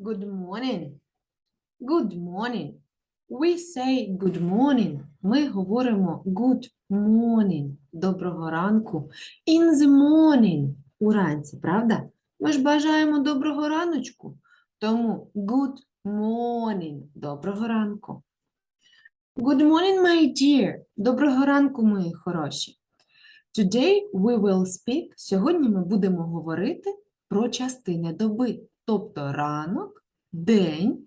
Good morning. Good morning. We say good morning. Ми говоримо good morning. Доброго ранку. In the morning. Уранці, правда? Ми ж бажаємо доброго раночку. Тому good morning. Доброго ранку. Good morning, my dear. Доброго ранку, мої хороші. Today we will speak. Сьогодні ми будемо говорити про частини доби, тобто ранок, день,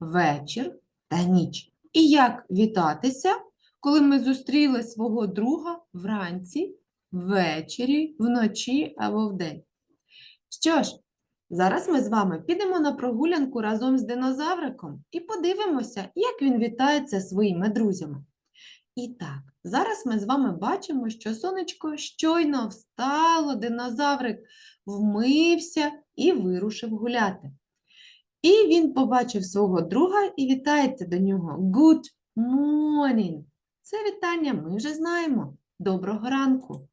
вечір та ніч. І як вітатися, коли ми зустріли свого друга вранці, ввечері, вночі або вдень. Що ж, зараз ми з вами підемо на прогулянку разом з динозавриком і подивимося, як він вітається своїми друзями. І так, зараз ми з вами бачимо, що сонечко щойно встало, динозаврик вмився і вирушив гуляти. І він побачив свого друга і вітається до нього. Good morning. Це вітання ми вже знаємо. Доброго ранку.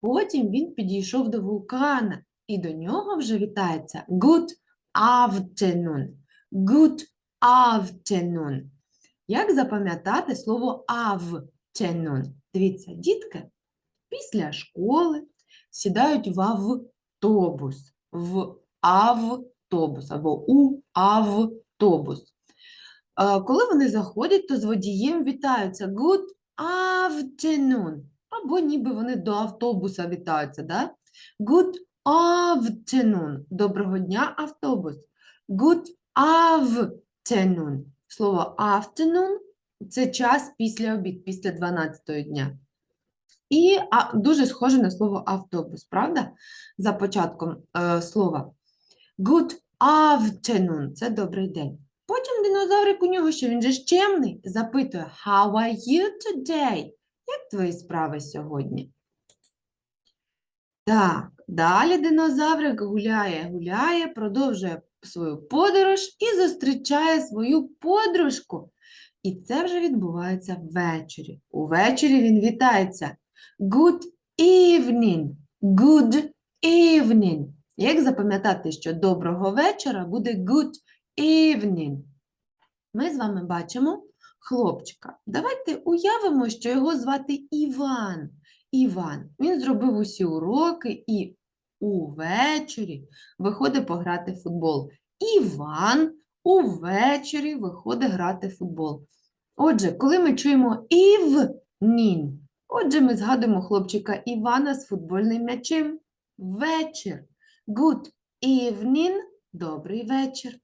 Потім він підійшов до вулкана, і до нього вже вітається Good afternoon. Good afternoon. Як запам'ятати слово afternoon? Дивіться, дітки після школи сідають в автобус, в автобус або у автобус. Е, Коли вони заходять, то з водієм вітаються Good afternoon. Або ніби вони до автобуса вітаються. Да? Good afternoon. Доброго дня, автобус. Good afternoon. Слово afternoon – це час після обід, після 12 дня. І а, дуже схоже на слово автобус, правда? За початком е, слова. Good afternoon – це добрий день. Потім динозаврик у нього, що він же ж чемний, запитує How are you today? Як твої справи сьогодні? Так, далі динозаврик гуляє, гуляє, продовжує свою подорож і зустрічає свою подружку. І це вже відбувається ввечері. Увечері він вітається. Good evening. Good evening. Як запам'ятати, що доброго вечора буде good evening? Ми з вами бачимо хлопчика. Давайте уявимо, що його звати Іван. Іван. Він зробив усі уроки і увечері виходить пограти в футбол. Іван увечері виходить грати в футбол. Отже, коли ми чуємо івнін, отже, ми згадуємо хлопчика Івана з футбольним м'ячем. Вечір. Good evening. Добрий вечір.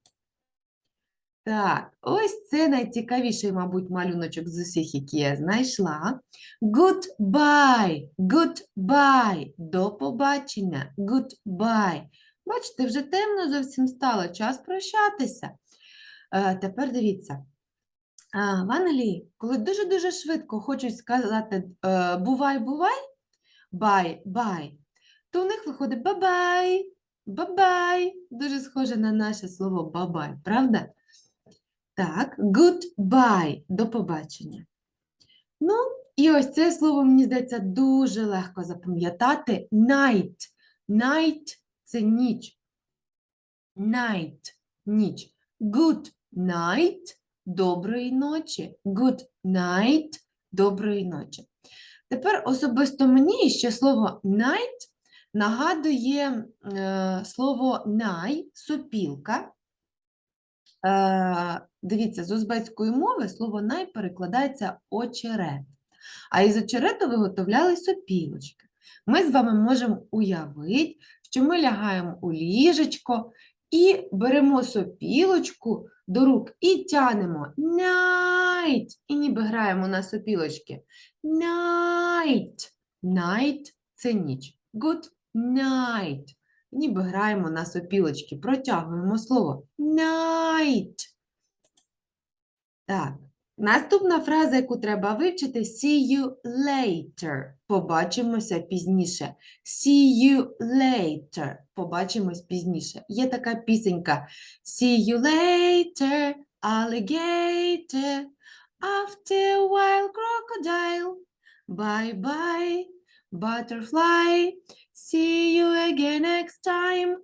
Так, ось це найцікавіший, мабуть, малюночок з усіх, які я знайшла. Goodbye, goodbye, до побачення, goodbye. Бачите, вже темно зовсім стало, час прощатися. Е, тепер дивіться. В Англії, коли дуже-дуже швидко хочуть сказати е, бувай, бувай, бай, бай, то у них виходить бабай, бабай. Дуже схоже на наше слово бабай, правда? Так, goodbye, до побачення. Ну, і ось це слово, мені здається, дуже легко запам'ятати. Night. Night – це ніч. Night – ніч. Good night – доброї ночі. Good night – доброї ночі. Тепер особисто мені ще слово night нагадує е, слово най – сопілка. Е, Дивіться, з узбецької мови слово най перекладається очерет. А із очерету виготовляли сопілочки. Ми з вами можемо уявити, що ми лягаємо у ліжечко і беремо сопілочку до рук і тянемо найт. і ніби граємо на сопілочки. Найт. Найт – це ніч. Good night. Ніби граємо на сопілочки, протягуємо слово night. Так, наступна фраза, яку треба вивчити see you later. Побачимося пізніше. See you later. Побачимось пізніше. Є така пісенька See you later, alligator. After a while, crocodile. Bye-bye, butterfly. See you again next time.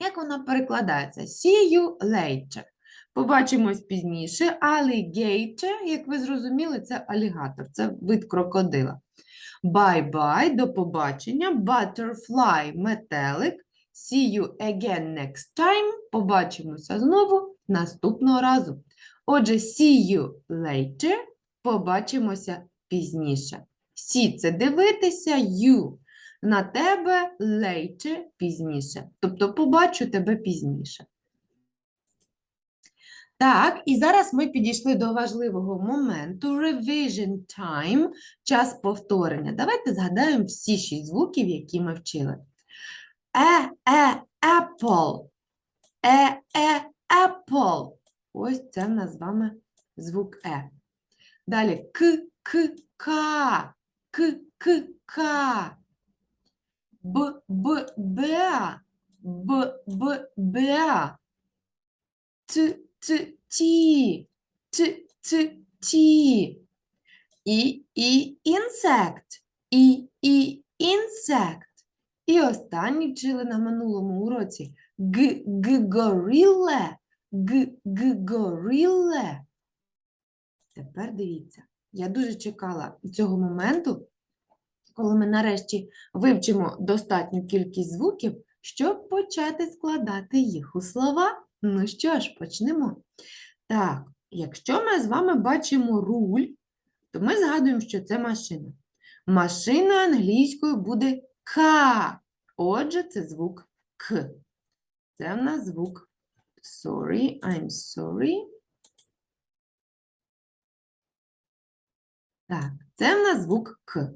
Як вона перекладається? See you later. Побачимось пізніше. Alligator, як ви зрозуміли, це алігатор, це вид крокодила. Bye-bye, до побачення. Butterfly, метелик. See you again next time. Побачимося знову наступного разу. Отже, see you later. Побачимося пізніше. See – це дивитися, you – на тебе later – пізніше. Тобто побачу тебе пізніше. Так, і зараз ми підійшли до важливого моменту revision time, час повторення. Давайте згадаємо всі шість звуків, які ми вчили. Е, е, apple. Е, е, apple. Ось це в звук Е. Далі к, к, к, к, к, к. Б, б, б, б, б, б. Т, т, ті, т, т, ті. І, і, інсект. І, і, інсект. І останній вчили на минулому уроці г, г, горіле, г, г, горіле. Тепер дивіться, я дуже чекала цього моменту, коли ми нарешті вивчимо достатню кількість звуків, щоб почати складати їх у слова. Ну що ж, почнемо. Так, якщо ми з вами бачимо руль, то ми згадуємо, що це машина. Машина англійською буде К. Отже, це звук К. Це в нас звук sorry, I'm sorry. Так, це в нас звук К.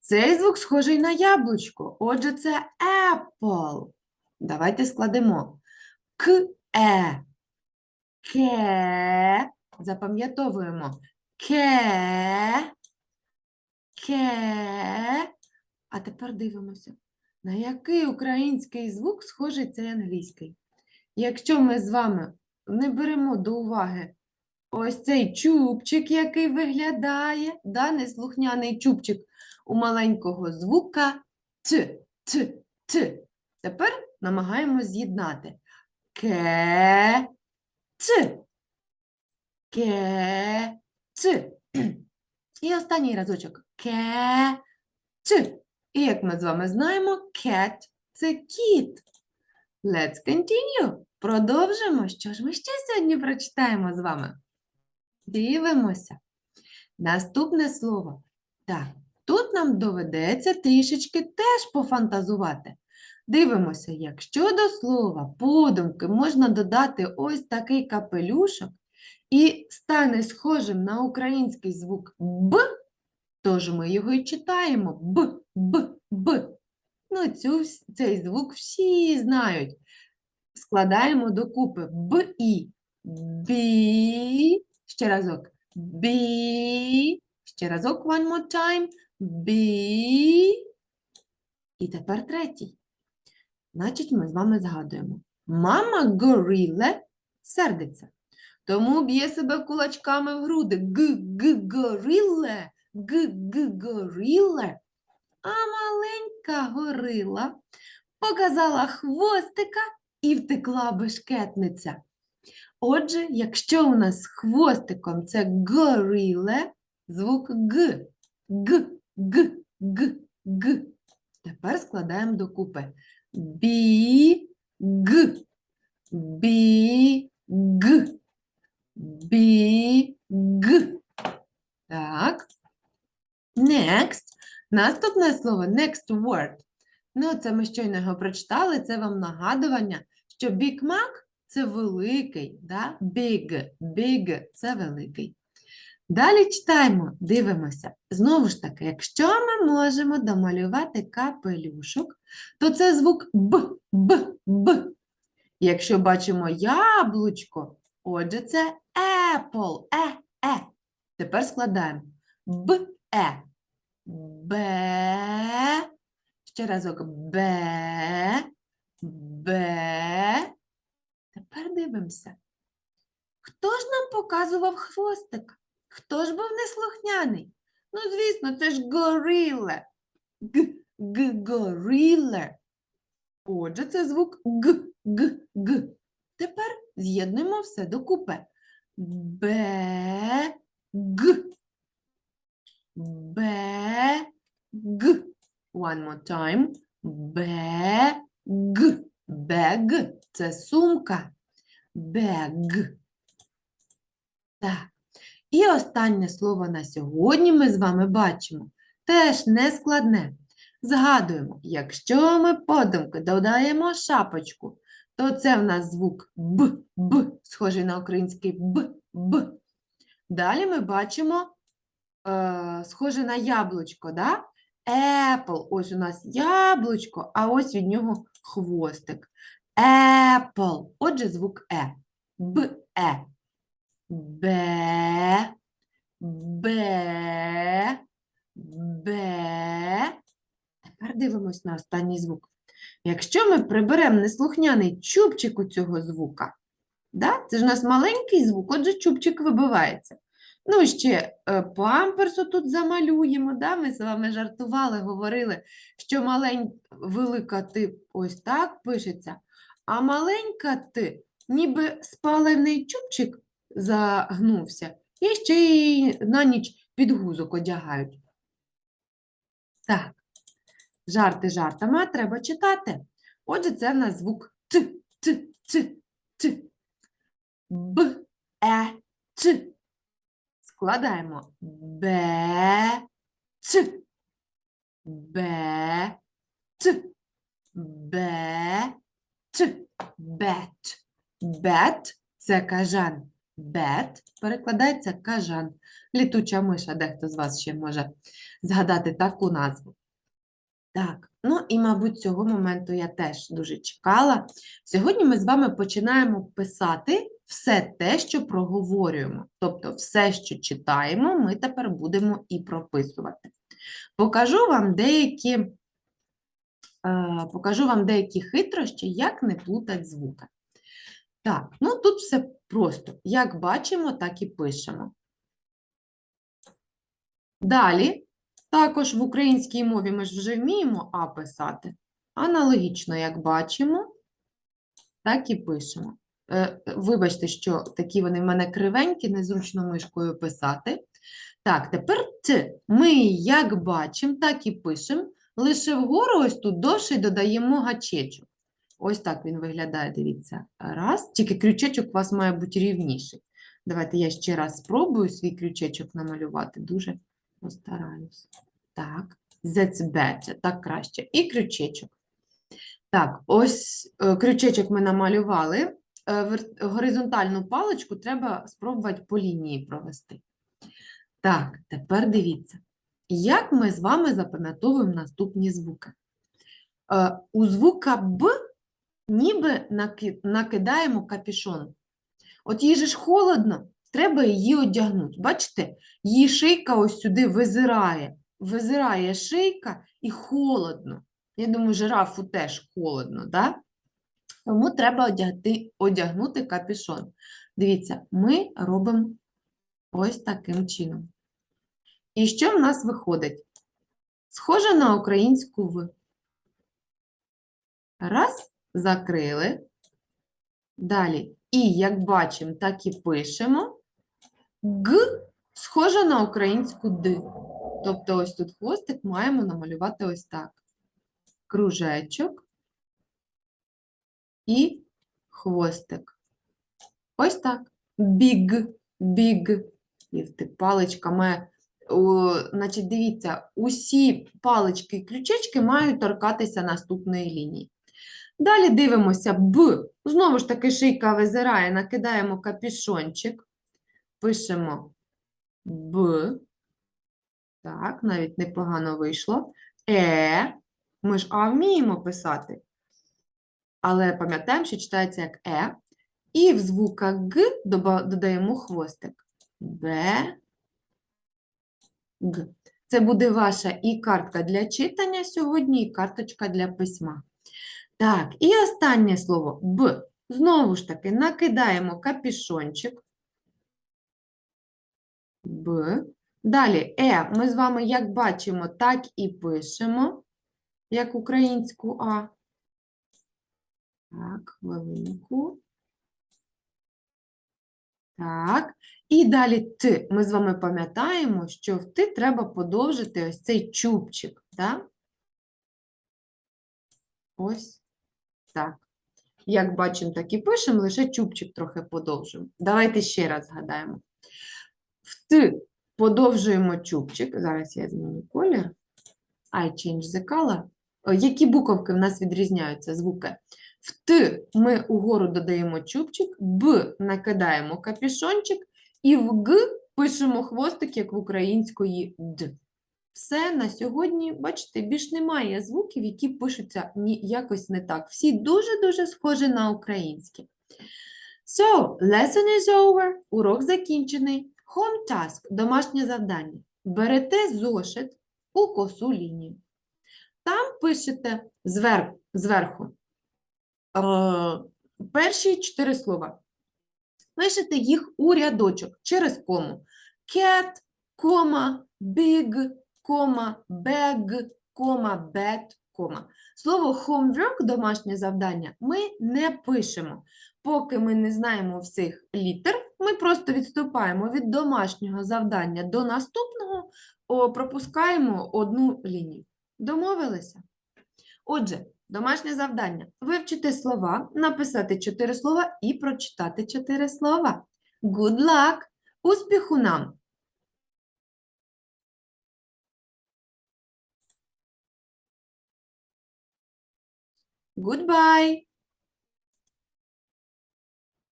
Цей звук схожий на яблучко. Отже, це apple. Давайте складемо. К, е, ке. Запам'ятовуємо. Ке, ке. А тепер дивимося, на який український звук схожий цей англійський. Якщо ми з вами не беремо до уваги ось цей чубчик, який виглядає, да, неслухняний чубчик у маленького звука Т, Т, Т. Тепер намагаємось з'єднати. Ке, Ц, ке, Ц. І останній разочок. Ке, Ц. І як ми з вами знаємо, cat – це кіт. Let's continue. Продовжимо. Що ж ми ще сьогодні прочитаємо з вами? Дивимося. Наступне слово. Так, тут нам доведеться трішечки теж пофантазувати. Дивимося, якщо до слова подумки можна додати ось такий капелюшок і стане схожим на український звук Б, тож ми його і читаємо Б, Б, Б. Ну, цю, цей звук всі знають. Складаємо докупи Б і Бі. Ще разок. Бі. Ще разок, one more time. Бі. І тепер третій. Значить, ми з вами згадуємо. Мама горіле сердиться. Тому б'є себе кулачками в груди. Г, г, горіле, г, г, горіле. А маленька горила показала хвостика і втекла бешкетниця. Отже, якщо у нас з хвостиком це горіле, звук г, г, г, г, г. Тепер складаємо докупи. Бі, г, бі, г, бі, г. Так. Next. Наступне слово next word. Ну, це ми щойно його прочитали, це вам нагадування, що Big Mac – це великий, да? Big, big – це великий. Далі читаємо, дивимося. Знову ж таки, якщо ми можемо домалювати капелюшок, то це звук Б, Б, Б. Якщо бачимо яблучко, отже, це apple, е, е. Тепер складаємо Б, е. Б. Ще разок Б. Б. Тепер дивимося. Хто ж нам показував хвостик? Хто ж був неслухняний? Ну, звісно, це ж горіле. Г, г, горіле. Отже, це звук Г, Г, Г. Тепер з'єднуємо все докупи. Б, Г. Б, Г. One more time. Б, Г. Бег. Це сумка. Бег. Так. І останнє слово на сьогодні ми з вами бачимо. Теж нескладне. Згадуємо, якщо ми подумки додаємо шапочку, то це в нас звук Б, Б, схожий на український Б, Б. Далі ми бачимо е, схоже на яблучко, да? Apple. Ось у нас яблучко, а ось від нього хвостик. Apple. Отже, звук Е. Б, Е. Б, Б, Б. Тепер дивимось на останній звук. Якщо ми приберемо неслухняний чубчик у цього звука, да? це ж у нас маленький звук, отже, чубчик вибивається. Ну, ще е, памперсу тут замалюємо. Да? Ми з вами жартували, говорили, що малень... велика ти ось так пишеться, а маленька ти, ніби спалений чубчик загнувся, і ще й на ніч під гузок одягають. Так, жарти жартами, треба читати. Отже, це в нас звук Т, Т, Т, Т. Б, Е, Т. Складаємо Б, Т, Б, Т, Б, Т, бет. Бет – це кажан. Бет перекладається кажан. Літуча миша, дехто з вас ще може згадати таку назву. Так, ну і, мабуть, цього моменту я теж дуже чекала. Сьогодні ми з вами починаємо писати все те, що проговорюємо. Тобто, все, що читаємо, ми тепер будемо і прописувати. Покажу вам деякі, е, покажу вам деякі хитрощі, як не плутати звуки. Так, ну тут все просто. Як бачимо, так і пишемо. Далі, також в українській мові ми ж вже вміємо А писати. Аналогічно, як бачимо, так і пишемо. Е, Вибачте, що такі вони в мене кривенькі, незручно мишкою писати. Так, тепер Т. Ми як бачимо, так і пишемо. Лише вгору ось тут довше додаємо гачечок. Ось так він виглядає, дивіться. Раз, тільки крючечок у вас має бути рівніший. Давайте я ще раз спробую свій крючечок намалювати. Дуже постараюсь. Так, that's better, так краще. І крючечок. Так, ось е, крючечок ми намалювали. Е, Горизонтальну паличку треба спробувати по лінії провести. Так, тепер дивіться, як ми з вами запам'ятовуємо наступні звуки. Е, У звука Б ніби накидаємо капюшон. От їй же ж холодно, треба її одягнути. Бачите, її шийка ось сюди визирає. Визирає шийка і холодно. Я думаю, жирафу теж холодно, да? Тому треба одягти, одягнути капюшон. Дивіться, ми робимо ось таким чином. І що в нас виходить? Схоже на українську В. Раз, закрили. Далі. І, як бачимо, так і пишемо. Г схоже на українську Д. Тобто ось тут хвостик маємо намалювати ось так. Кружечок і хвостик. Ось так. Біг, біг. І ти паличка має. О, значить, дивіться, усі палички і ключечки мають торкатися наступної лінії. Далі дивимося Б. Знову ж таки, шийка визирає, накидаємо капюшончик. Пишемо Б. Так, навіть непогано вийшло. Е. Ми ж А вміємо писати. Але пам'ятаємо, що читається як Е. І в звука Г додаємо хвостик. Б. Г. Це буде ваша і картка для читання сьогодні, і карточка для письма. Так, і останнє слово Б. Знову ж таки, накидаємо капішончик. Б. Далі Е. Ми з вами, як бачимо, так і пишемо, як українську А. Так, хвилинку. Так. І далі ти. Ми з вами пам'ятаємо, що в ти треба подовжити ось цей чубчик. Так? Ось так. Як бачимо, так і пишемо, лише чубчик трохи подовжуємо. Давайте ще раз згадаємо. В ти подовжуємо чубчик. Зараз я зміню колір. I change the color. Які буковки в нас відрізняються звуки? В Т ми угору додаємо чубчик, Б накидаємо капюшончик, і в Г пишемо хвостик, як в української Д. Все на сьогодні, бачите, більш немає звуків, які пишуться якось не так. Всі дуже-дуже схожі на українські. So, lesson is over. Урок закінчений. Home task – домашнє завдання. Берете зошит у косу лінію. Там пишете звер, зверху е, перші чотири слова. Пишете їх у рядочок через кому. Cat, кома, big, кома, bag, кома, bed, кома. Слово homework, домашнє завдання, ми не пишемо. Поки ми не знаємо всіх літер, ми просто відступаємо від домашнього завдання до наступного, пропускаємо одну лінію. Домовилися? Отже, домашнє завдання вивчити слова, написати чотири слова і прочитати чотири слова. Good luck! Успіху нам! Goodbye!